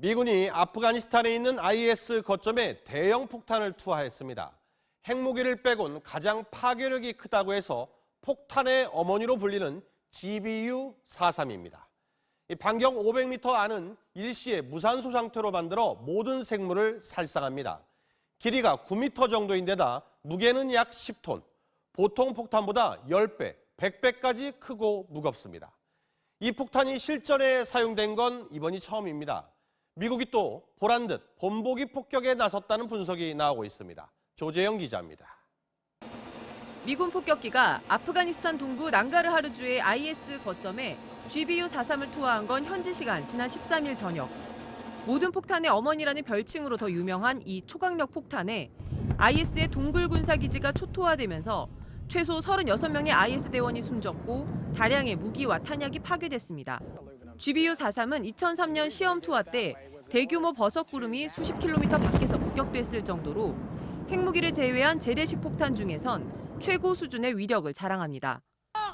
미군이 아프가니스탄에 있는 IS 거점에 대형 폭탄을 투하했습니다. 핵무기를 빼곤 가장 파괴력이 크다고 해서 폭탄의 어머니로 불리는 GBU-43입니다. 이 반경 500m 안은 일시에 무산소 상태로 만들어 모든 생물을 살상합니다. 길이가 9m 정도인데다 무게는 약 10톤, 보통 폭탄보다 10배, 100배까지 크고 무겁습니다. 이 폭탄이 실전에 사용된 건 이번이 처음입니다. 미국이 또 보란 듯 본보기 폭격에 나섰다는 분석이 나오고 있습니다. 조재영 기자입니다. 미군 폭격기가 아프가니스탄 동부 낭가르하르주의 IS 거점에 GBU-43을 투하한 건 현지 시간 지난 13일 저녁. 모든 폭탄의 어머니라는 별칭으로 더 유명한 이 초강력 폭탄에 IS의 동굴 군사 기지가 초토화되면서 최소 36명의 IS 대원이 숨졌고 다량의 무기와 탄약이 파괴됐습니다. GBU-43은 2003년 시험 투하 때 대규모 버섯 구름이 수십 킬로미터 밖에서 목격됐을 정도로 핵무기를 제외한 재래식 폭탄 중에선 최고 수준의 위력을 자랑합니다.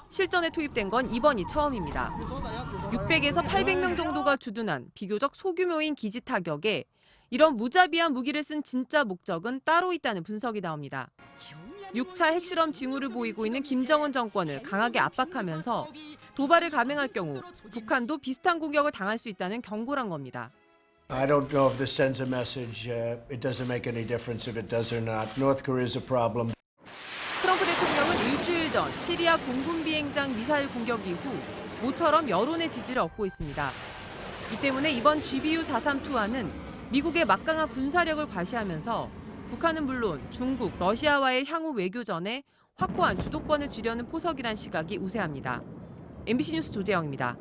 실전에 투입된 건 이번이 처음입니다. 600에서 800명 정도가 주둔한 비교적 소규모인 기지 타격에 이런 무자비한 무기를 쓴 진짜 목적은 따로 있다는 분석이 나옵니다. 6차 핵실험 징후를 보이고 있는 김정은 정권을 강하게 압박하면서 도발을 감행할 경우 북한도 비슷한 공격을 당할 수 있다는 경고란 겁니다. I don't know if this sends a message. Uh, it doesn't make any difference if it does or not. North Korea is a problem. 트럼프 대통령은 일주일 전 시리아 공군 비행장 미사일 공격 이후 모처럼 여론의 지지를 얻고 있습니다. 이 때문에 이번 GBU-43 투하는 미국의 막강한 군사력을 과시하면서 북한은 물론 중국, 러시아와의 향후 외교전에 확고한 주도권을 쥐려는 포석이란 시각이 우세합니다. MBC 뉴스 조재영입니다.